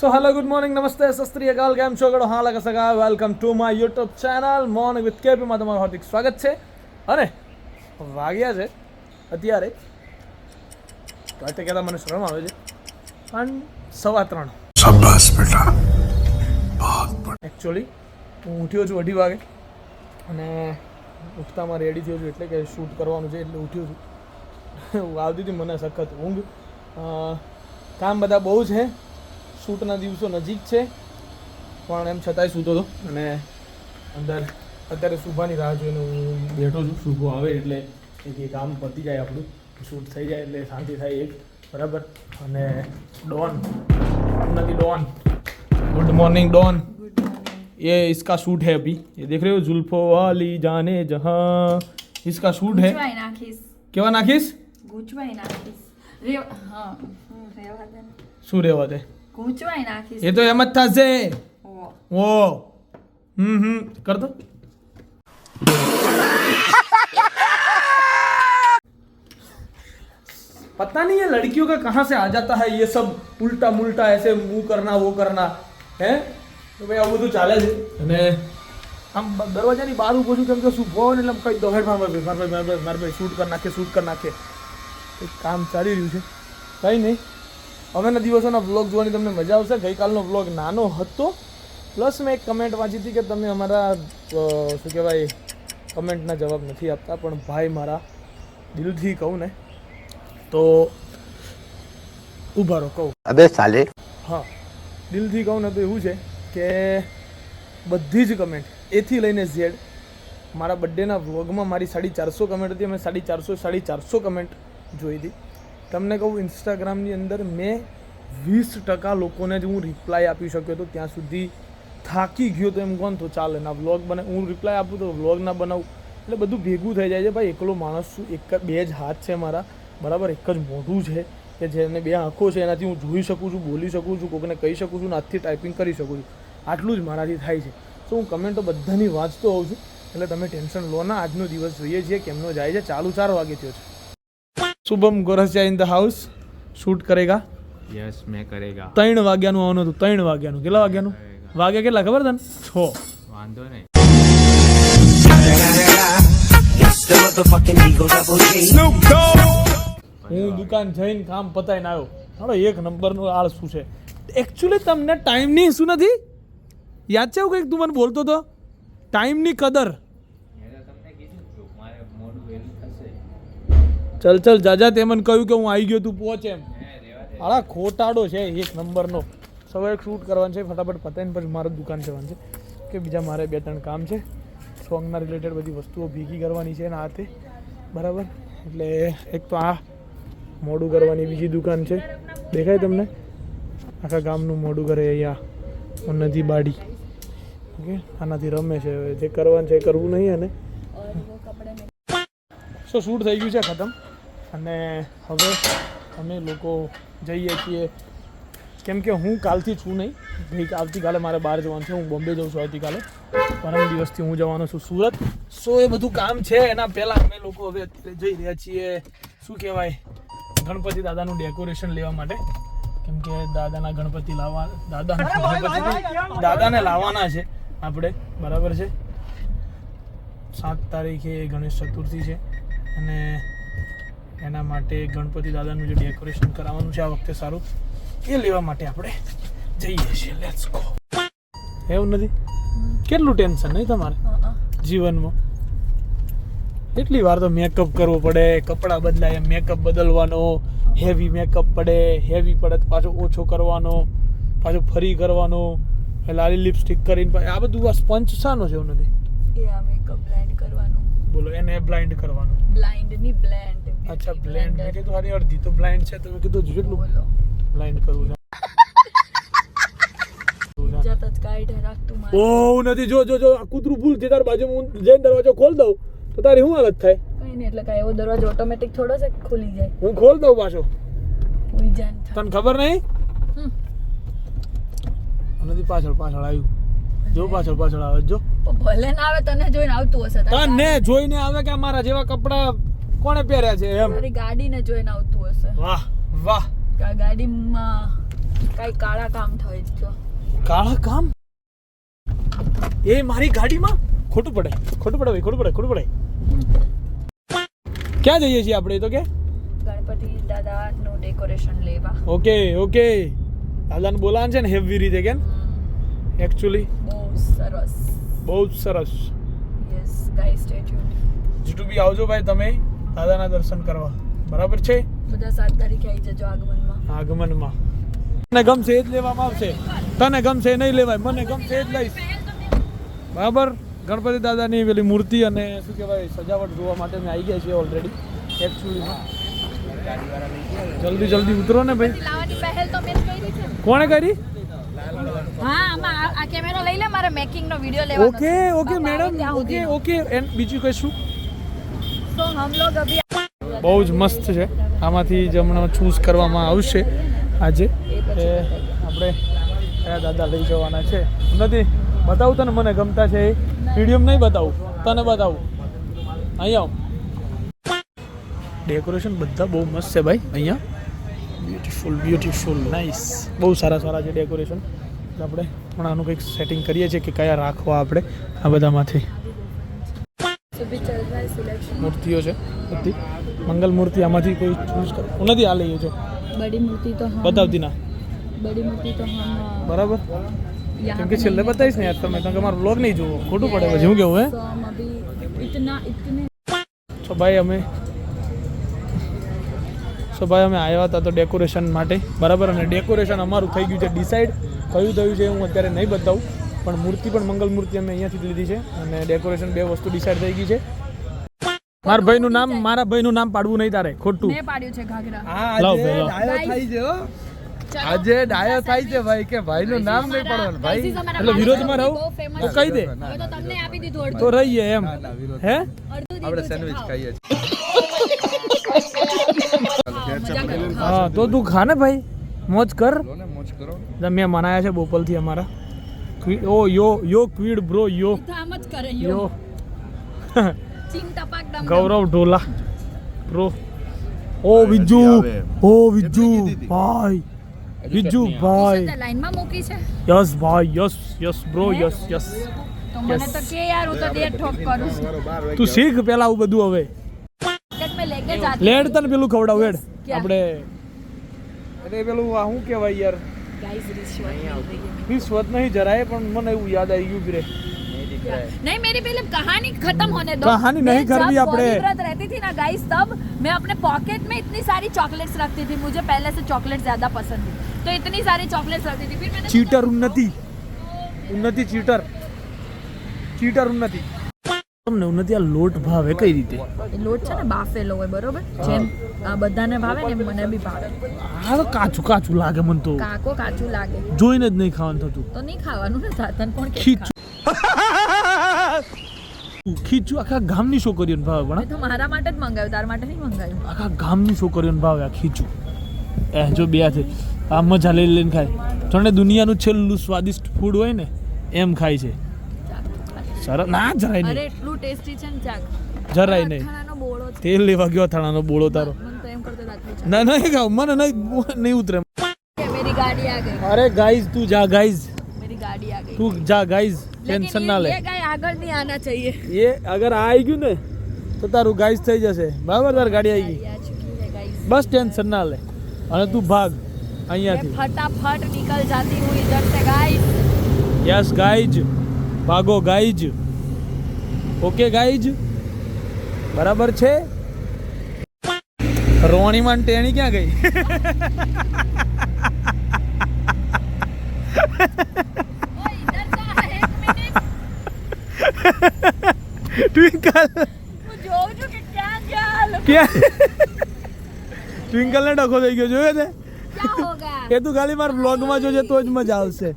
So so hello good morning namaste ಸಸ್ತ್ರೀಯಕಾಲ್ ಗ್ಯಾಮ್ ಶೋಗಳು ಹಾಲಕ ಸಗ welcome to my YouTube channel morning with કેપીમાં તમારું હાર્દિક સ્વાગત છે અને વાગ્યા છે અત્યારે કાંટે કહેતા મને શરમ આવે છે પણ સવા ત્રણ શાબાશ હું ઉઠ્યો છું અઢી વાગે. અને ઉઠતામાં રેડી થયો છું એટલે કે શૂટ કરવાનું છે એટલે ઉઠ્યો છું. આવતી હતી મને સખત ઊંઘ. કામ બધા બહુ છે. શૂટના દિવસો નજીક છે પણ એમ છતાંય સૂતો હતો અને અંદર અત્યારે શુભાની રાહ જોઈને હું બેઠો છું શુભો આવે એટલે એક એ કામ પતી જાય આપણું શૂટ થઈ જાય એટલે શાંતિ થાય એક બરાબર અને ડોન નથી ડોન गुड मॉर्निंग डॉन ये इसका सूट है अभी ये देख रहे हो जुल्फो वाली जाने जहाँ इसका सूट है ગૂંચવાઈ નાખીશ કેવા નાખીશ ગૂંચવાઈ નાખીશ રેવ હા હમ, રેવા દે ને. શું રહેવા દે ગૂંચવાઈ નાખીશ એ તો એમ જ થશે ઓ, ઓ હમ હમ કર દો पता नहीं है लड़कियों का कहाँ से आ जाता है ये सब उल्टा मुल्टा ऐसे मुंह करना वो करना હે તો ભાઈ આવું બધું ચાલે છે અને આમ બ- દરવાજાની બહાર ઊભો છું કેમ કે શું ભો ને એટલે આમ કહી દો હેડ માર ભાઈ માર ભાઈ માર ભાઈ માર ભાઈ શૂટ કરી નાખે શૂટ કરી નાખે એક કામ ચાલી રહ્યું છે કંઈ નહીં હવેના દિવસોના બ્લોગ જોવાની તમને મજા આવશે. ગઈકાલનો બ્લોગ નાનો હતો. પ્લસ મેં એક કમેન્ટ વાંચી હતી કે તમે અમારા શું કહેવાય કમેન્ટના જવાબ નથી આપતા પણ ભાઈ મારા દિલથી કહું ને તો ઊભા રહો કહું. અબે સાલે. હા દિલથી કહું ને તો એવું છે કે બધી જ કમેન્ટ એથી લઈને ઝેડ મારા બર્થડેના વ્લોગમાં મારી સાડી ચારસો કમેન્ટ હતી અમે સાડી ચારસો સાડી ચારસો કમેન્ટ જોઈ હતી. તમને કહું ઇન્સ્ટાગ્રામની અંદર મેં વીસ ટકા લોકોને જ હું રિપ્લાય આપી શક્યો હતો. ત્યાં સુધી થાકી ગયો તો એમ કોણ? તો ચાલે, ના વ્લોગ બને, હું રિપ્લાય આપું તો વ્લોગ ના બનાવું. એટલે બધું ભેગું થઈ જાય છે. ભાઈ, એકલો માણસ છું, એક બે જ હાથ છે મારા. બરાબર, એક જ મોઢું છે કે જેને બે આંખો છે, એનાથી હું જોઈ શકું છું, બોલી શકું છું કોઈને કહી શકું છું ને હાથથી ટાઈપિંગ કરી શકું છું. આટલું જ મારાથી થાય છે. તો હું કમેન્ટો બધાની વાંચતો હોઉં છું. એટલે તમે ટેન્શન લો ના, આજનો દિવસ જોઈએ છીએ, કેમનો જાય છે. ચાલુ ચાર વાગે થયો છે. Shubham Gorasiya in the house shoot કરેગા. Yes મેં કરેગા. ત્રણ વાગ્યાનું આવવાનું હતું. ત્રણ વાગ્યાનું. કેટલા વાગ્યાનું? વાગ્યા કેટલા? ખબર તને? છ. વાંધો નહીં. હું દુકાન જઈને કામ પતાઈને આવ્યો. હાડો એક નંબરનું આળ શું છે? એકચ્યુઅલી તમને ટાઈમની શું નથી? યાદ છે એવું કંઈક તું મને બોલતો હતો ટાઈમની કદર તમને કીધું છું મારે મોડું વહેલું થશે ચલ ચલ જાજા તે મને કહ્યું કે હું આવી ગયો તું પહોંચ એમ. હાલા ખોટાડો છે એક નંબરનો. સવારે શૂટ કરવાનું છે ફટાફટ પતાવીને પછી મારે દુકાન જવાનું છે. કે બીજા મારે બે ત્રણ કામ છે. સોંગના રિલેટેડ બધી વસ્તુઓ ભેગી કરવાની છે એના હાથે. બરાબર? એટલે એક તો આ મોડું કરવાની બીજી દુકાન છે. દેખાય તમને? આખા ગામનું મોડું કરે અહીંયા નથી બાડી. ઓકે? આનાથી રમે છે હવે. જે કરવાનું છે એ કરવું નહીં અને સો શૂટ થઈ ગયું છે ખતમ. અને હવે અમે લોકો જઈએ છીએ. કેમ કે હું કાલથી છું નહીં. ગઈ આવતીકાલે મારે બહાર જવાનું છે. હું બોમ્બે જઉં છું આવતીકાલે પરમ દિવસથી હું જવાનો છું સુરત. સો એ બધું કામ છે. એના પહેલાં અમે લોકો હવે અત્યારે જઈ રહ્યા છીએ. શું કહેવાય? ગણપતિ દાદાનું ડેકોરેશન લેવા માટે. કેમ કે દાદાના ગણપતિ લાવવા દાદા દાદાને લાવવાના છે આપણે. બરાબર છે? સાત તારીખે ગણેશ ચતુર્થી છે. અને એના માટે ગણપતિ દાદાનું જે ડેકોરેશન કરાવવાનું છે આ વખતે સારું એ લેવા માટે આપણે જઈએ છીએ. લેટ્સ ગો એવું નથી? કેટલું ટેન્શન નહીં તમારે. જીવનમાં. એટલી વાર તો મેકઅપ કરવો પડે કપડાં બદલાય મેકઅપ બદલવાનો હેવી મેકઅપ પડે હેવી પડે પાછો ઓછો કરવાનો પાછો ફરી કરવાનો લાલી લિપસ્ટિક કરીને આ બધું આ સ્પંચ શાનો છે એવું નથી? એ આ મેકઅપ બ્લેન્ડ કરવાનું. બોલો એને બ્લાઇન્ડ કરવાનું. બ્લાઇન્ડની બ્લેન્ડ અચ્છા બ્લેન્ડ મેં કીધું હારી અડધી તો બ્લાઇન્ડ છે. તમે કીધું જેટલું બ્લાઇન્ડ કરવું છે? ઓ નથી જો જો જો કૂતરું ભૂલથી તાર બાજુ હું જઈને દરવાજો ખોલ દઉં તો તારી શું હાલત થાય? કઈ નહીં એટલે કાંઈ એવો દરવાજો ઓટોમેટિક થોડો છે ખુલી જાય? હું ખોલ દઉં પાછો. તને ખબર નહીં. નથી પાછળ પાછળ આવ્યું. જો પાછળ પાછળ આવે જો. ભલે ના આવે તને જોઈને આવતું હશે તને જોઈને આવે કે મારા જેવા કપડા કોણે પહેર્યા છે એમ? તારી ગાડીને જોઈને આવતું હશે. વાહ વાહ. કા ગાડીમાં કઈ કાળા કામ થઈ જો. કાળા કામ? એ મારી ગાડીમાં? ખોટું પડે ખોટું પડે ભાઈ ખોટું પડે ખોટું પડે. ક્યાં જઈએ છીએ આપણે તો કે? ગણપતિ દાદાનું ડેકોરેશન લેવા. Okay okay. દાદાને બોલાવાનું છે ને હેવી રીતે કેમ? એકચ્યુઅલી સરસ. બહુ જ સરસ. યસ ગાઈસ સ્ટે ટ્યુન્ડ જીટુ બી આવજો ભાઈ તમે દાદાના દર્શન કરવા. બરાબર છે? બધા સાત તારીખે આવી જજો આગમનમાં. આગમનમાં. તને ગમશે એ જ લેવામાં આવશે. તને ગમશે એ નહીં લેવાય. મને ગમશે એ જ લઈશ. બરાબર? ગણપતિ દાદાની પેલી મૂર્તિ અને શું કહેવાય સજાવટ જોવા માટે મેં આવી ગયા છીએ ઓલરેડી એકચ્યુઅલીમાં જલ્દી જલ્દી ઉતરો ને ભાઈ. લાવવાની પહેલ તો મેં જ કરી છે. કોણે કરી? હા આમાં આ- કેમેરો લઈ લે મારે મેકિંગ નો વિડિયો લેવાનો okay okay madam okay okay and બીજું કશું? તો હમ લોગ અભી બહુ જ મસ્ત છે. આમાંથી જ હમણાં ચૂઝ કરવામાં આવશે આજે. આપણે કયા દાદા લઈ જવાના છે. નથી બતાવું તને મને ગમતા છે એ. વીડિયો નહીં બતાવું. તને બતાવું. અહીંયા ડેકોરેશન બધા બહુ મસ્ત છે ભાઈ અહીંયા. બ્યુટીફુલ બ્યુટીફુલ નાઇસ બહુ સારા સારા છે ડેકોરેશન આપણે પણ આનું કંઈક સેટિંગ કરીએ છીએ કે કયા રાખવા આપણે આ બધામાંથી. મૂર્તિઓ છે બધી. મંગલ મૂર્તિ આમાંથી કોઈ ચૂઝ કરો નથી આ લઈએ છો બડી મૂર્તિ તો બતાવતી ના. બડી મૂર્તિ તો બરાબર? કેમ કે છેલ્લે બતાવીશ ને યાર તમે કારણ કે મારો બ્લોગ નહીં જુઓ ખોટું પડે પછી હું કેવું હે? તો ભાઈ અમે સો ભાઈ અમે આવ્યા હતા તો ડેકોરેશન માટે. બરાબર અને ડેકોરેશન અમારું થઈ ગયું છે. ડિસાઇડ કયું થયું છે હું અત્યારે નહીં બતાવું પણ મૂર્તિ પણ મંગલ મૂર્તિ અમે અહીંયાથી જ લીધી છે અને ડેકોરેશન બે વસ્તુ ડિસાઇડ થઈ ગઈ છે. મારા ભાઈનું નામ મારા ભાઈનું નામ પાડવું નહીં તારે ખોટું. મેં પાડ્યું છે ઘાઘરા. ભાઈ લાવ. ડાયો થાય છે હો. ચલો. આજે ડાયો થાય છે ભાઈ કે ભાઈનું નામ નહીં પડવાનું ભાઈ. એટલે વિરોધ વિરોધમાં રહું તો કહી દે. તો તમને આપી દીધું તો રહીએ એમ. હે? આપડે આપણે સેન્ડવિચ ખાઈએ કરો. હા તો તું ખા ને ભાઈ. મોજ કર. મોજ કરો. મેં મનાયા છે બોપલથી અમારા. ઓ યો યો ક્વીડ બ્રો યો. આમ જ કરે યો. ગૌરવ ઢોલા. બ્રો. ઓ વિજુ ઓ વિજુ ભાઈ. વિજુ ભાઈ. લાઈનમાં મૂકી છે? યસ ભાઈ yes yes bro yes yes. તો મને તો કે યાર હું તો દેર ઠોક કરું છું. તું શીખ પેલા આવું બધું હવે. લેડ તને પેલું ખવડાવ વેડ આપણે અરે પેલું આ શું કહેવાય યાર ગાઈસ રિશ્વત मिल रही है વિશ્વત નહીં જરાય પણ મને એવું યાદ આવી ગયું રે नहीं मेरी पहले कहानी खत्म होने दो कहानी नहीं मैं करनी जब अपने। बॉलीवुड रहती थी ना गाइस तब मैं अपने पॉकेट में इतनी सारी चॉकलेट्स रखती थी मुझे पहले से चॉकलेट ज्यादा पसंद थी तो इतनी सारी चॉकलेट्स रखती थी फिर मैंने ચીટર ઉન્નતિ ઉન્નતિ ચીટર ચીટર ઉન્નતિ તમને ઉન્નતિ આ લોટ ભાવે કઈ રીતે? લોટ છે ને બાફેલો હોય બરોબર? જેમ બધાને ભાવે ને મને બી ભાવે. આ તો કાચું કાચું લાગે મને તો. કાકો કાચું લાગે. જોઈને જ નહીં ખાવાનું થતું. તો નહીં ખાવાનું ને તને કોણ ખીચું. ખીચું આખા ગામની છોકરીઓને ભાવે પણ તો મારા માટે જ મંગાવ્યું તાર માટે નહીં મંગાવ્યું. આખા ગામની છોકરીઓને ભાવે આ ખીચું. એ જો બે છે આ મજા લઈ લઈને ખાય. જાણે દુનિયાનું છેલ્લું સ્વાદિષ્ટ ફૂડ હોય ને એમ ખાય છે. સર ના જરાય નહીં. અરે એટલું ટેસ્ટી છે ને ચાક. જરાય નહીં. તેલ લેવા ગયો અથાણાનો બોળો તારો. ના ના એ મને નહીં નહીં ઉતરે. મેરી ગાડી આ ગઈ. અરે ગાઈઝ તું જા ગાઈઝ. મેરી ગાડી આ ગઈ. તું જા ગાઈઝ ટેન્શન ના લે. ગાઈ આગળ નહીં આના ચાહીએ એ અગર આ આવી ગયું ને તો તારું ગાઈઝ થઈ જશે. બરાબર તાર ગાડી આવી ગઈ. બસ ટેન્શન ના લે. અને તું ભાગ અહીંયા ફટાફટ નીકળ જાતી હું ઇધર સે ગાઈઝ. Yes guys. ભાગો ગાઈજ. Okay guys? બરાબર છે? રોણીમાં ટેણી ક્યાં ગઈ? ટ્વિંકલ ટ્વિંકલ ને ડખો થઈ ગયો જોયો તે? એ તું ખાલી મારા બ્લોગમાં જોજે તો જ મજા આવશે.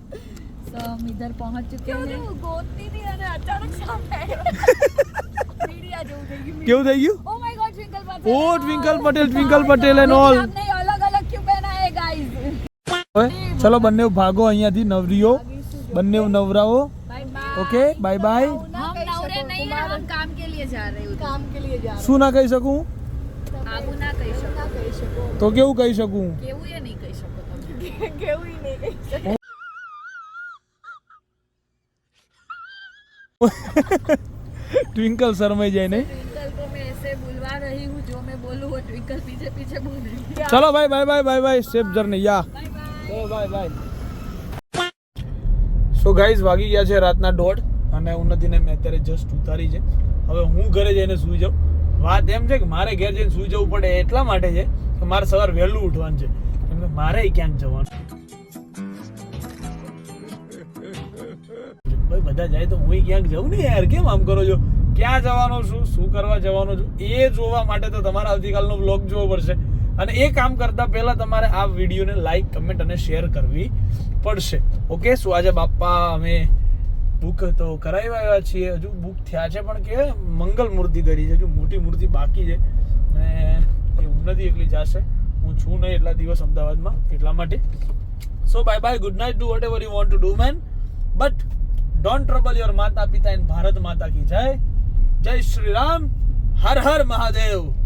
तो हम इधर पहुंच चुके हैं गोती थी અને અચાનક સામે મીડિયા જેવું થઈ ગયું કેવું થઈ ગયું oh my god Twinkle Patel oh Twinkle Patel Twinkle Patel and all आपने अलग अलग क्यों पहना है गाइस ચલો બંને ભાગો અહીંયાથી નવરીઓ બંને નવરાઓ bye bye okay bye bye हम नवरे नहीं हैं हम काम के लिए जा रहे हैं काम के लिए जा શું ના કહી શકું આવું ના કહી શકો કહી શકો તો કેવું કહી શકું કેવું એ નહીં કહી શકો તમે કેવું નહીં ટ્વિંકલ શરમાઈ पीछे बोल रही है ચલો ભાઈ bye bye bye bye safe journey યા બાય બાય સો ગાઈઝ વાગી ગયા છે રાતના દોઢ અને ઉન્નતિને મેં અત્યારે જસ્ટ ઉતારી છે હવે હું ઘરે જઈને સૂઈ જાઉં વાત એમ છે કે મારે ઘેર જઈને સૂઈ જવું પડે એટલા માટે છે કે મારે સવાર વહેલું ઉઠવાનું છે કેમ કે મારે ક્યાંક જવાનું બધા જાય તો હું ક્યાંક જાઉં ને યાર? કેમ આમ કરો છો? ક્યાં જવાનો છું? શું કરવા જવાનો છું? એ જોવા માટે તો તમારે આવતીકાલનો બ્લોગ જોવો પડશે. અને એ કામ કરતા પહેલા તમારે આ વિડીયોને લાઈક કમેન્ટ અને શેર કરવી પડશે. ઓકે શું આજે બાપા અમે બુક તો કરાવી આવ્યા છીએ. હજુ બુક થયા છે પણ કે મંગલ મૂર્તિ કરી છે. હજુ મોટી મૂર્તિ બાકી છે. ને એ નથી એકલી જશે. હું છું નહીં એટલા દિવસ અમદાવાદમાં એટલા માટે. So bye bye good night do whatever you want to do man but don't trouble your માતા પિતા એન્ડ ભારત માતા કી જય. જય શ્રી રામ. હર હર મહાદેવ.